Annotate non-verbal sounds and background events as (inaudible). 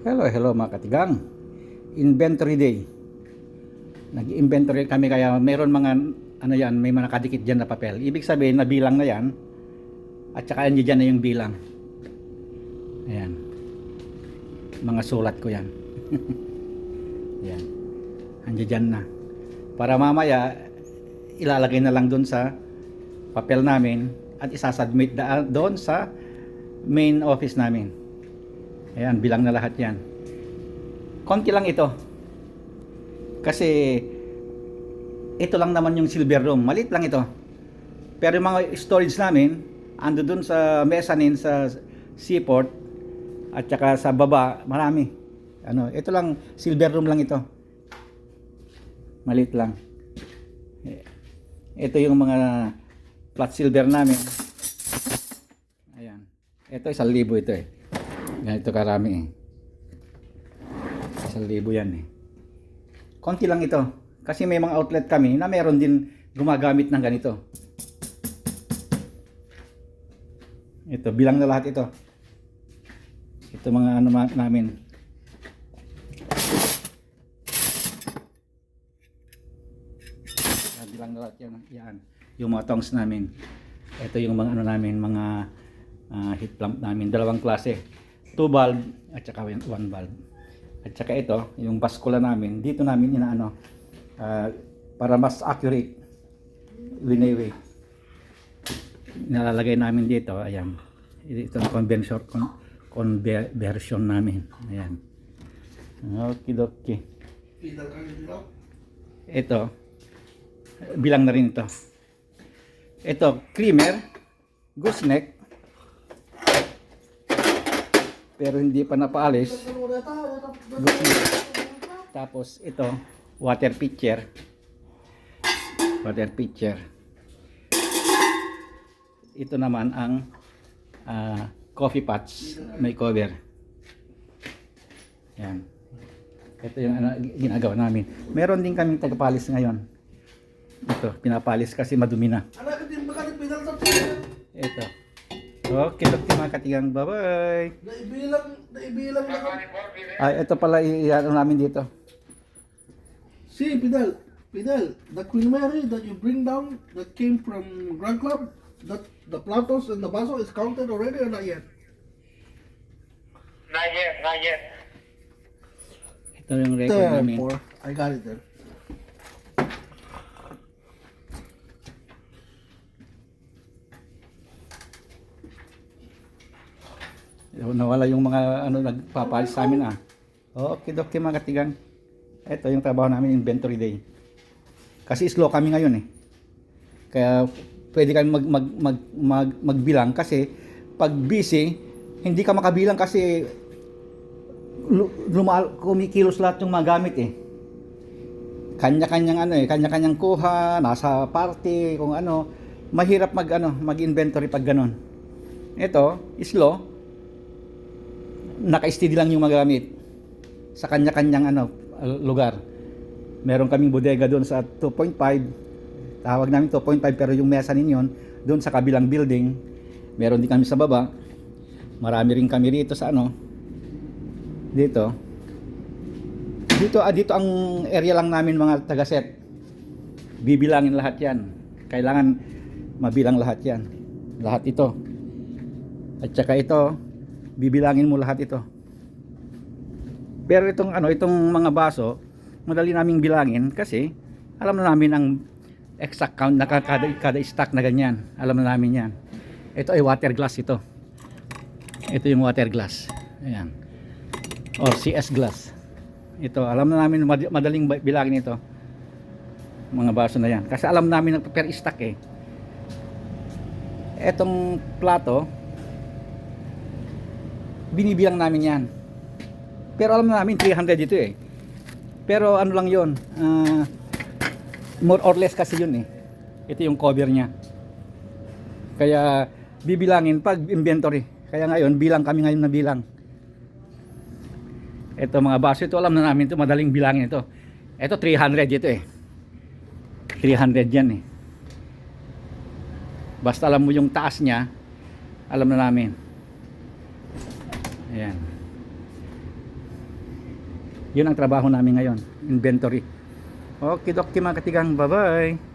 Hello, hello mga katigang. Inventory day. Nag-inventory kami kaya meron mga ano yan, may mga nakadikit dyan na papel. Ibig sabihin, nabilang na yan. At saka yan dyan na yung bilang. Ayan. Mga sulat ko yan. (laughs) yan. Andiyan dyan na. Para mamaya, ilalagay na lang doon sa papel namin at isasubmit doon sa main office namin. Ayan, bilang na lahat yan. Konti lang ito. Kasi ito lang naman yung silver room. Malit lang ito. Pero yung mga storage namin, ando dun sa mezzanine sa seaport at saka sa baba, marami. Ano, ito lang, silver room lang ito. Malit lang. Ito yung mga flat silver namin. Ayan. Ito, isang libo ito eh. Ganito karami eh. Isang libo yan eh. Konti lang ito. Kasi may mga outlet kami na meron din gumagamit ng ganito. Ito, bilang na lahat ito. Ito mga ano namin. Yan, bilang na lahat yan. Yan. Yung mga tongs namin. Ito yung mga ano namin, mga ah, heat pump namin. Dalawang klase. Two bulb at saka one one bulb. At saka ito, yung baskula namin, dito namin inaano ah, para mas accurate wineway. Nalalagay namin dito, ayan. Ito ang convention con, conversion namin. Ayan. Okay, okay. Ito, bilang na rin ito. Ito, creamer, gooseneck, pero hindi pa napaalis. Tapos ito, water pitcher. Water pitcher. Ito naman ang ah, coffee pots, may cover. Yan. Ito yung ano, ginagawa namin. Meron din kaming tagapalis ngayon. Ito, pinapalis kasi madumi na. Sa Ito. Okay, okay mga katigang. Bye-bye. Naibilang, naibilang na ka. Ay, ito pala i-ano namin dito. See, Pidal, Pidal, the Queen Mary that you bring down that came from Grand Club, that the platos and the baso is counted already or not yet? Not yet, not yet. Ito yung record namin. Therefore, I got it there. Nawala yung mga ano nagpapalis sa amin ah. Okay, okay mga katigang. Ito yung trabaho namin inventory day. Kasi slow kami ngayon eh. Kaya pwede kami mag, mag, mag, mag, magbilang kasi pag busy, hindi ka makabilang kasi lu- lumal, kumikilos lahat yung mga gamit eh. Kanya-kanyang ano eh, kanya-kanyang kuha, nasa party, kung ano. Mahirap mag ano, mag-inventory pag ganun. Ito, slow, naka-steady lang yung magamit sa kanya-kanyang ano lugar. Meron kaming bodega doon sa 2.5. Tawag namin 2.5 pero yung mezzanine yon doon sa kabilang building. Meron din kami sa baba. Marami rin kami rito sa ano dito. Dito ah, dito ang area lang namin mga taga-set. Bibilangin lahat 'yan. Kailangan mabilang lahat 'yan. Lahat ito. At saka ito, bibilangin mo lahat ito. Pero itong ano, itong mga baso, madali naming bilangin kasi alam na namin ang exact count na kada, kada stack na ganyan. Alam na namin yan. Ito ay water glass ito. Ito yung water glass. Ayan. Or CS glass. Ito, alam na namin mad- madaling bilangin ito. Mga baso na yan. Kasi alam namin na per stack eh. Etong plato, binibilang namin yan. Pero alam na namin 300 dito eh. Pero ano lang yon ah, more or less kasi yun eh. Ito yung cover niya. Kaya bibilangin pag inventory. Kaya ngayon, bilang kami ngayon na bilang. Ito mga baso, ito alam na namin ito, madaling bilangin ito. Ito 300 dito eh. 300 yan eh. Basta alam mo yung taas niya, alam na namin. Ayan. Yun ang trabaho namin ngayon. Inventory. Okay, dokti mga katigang. Bye-bye.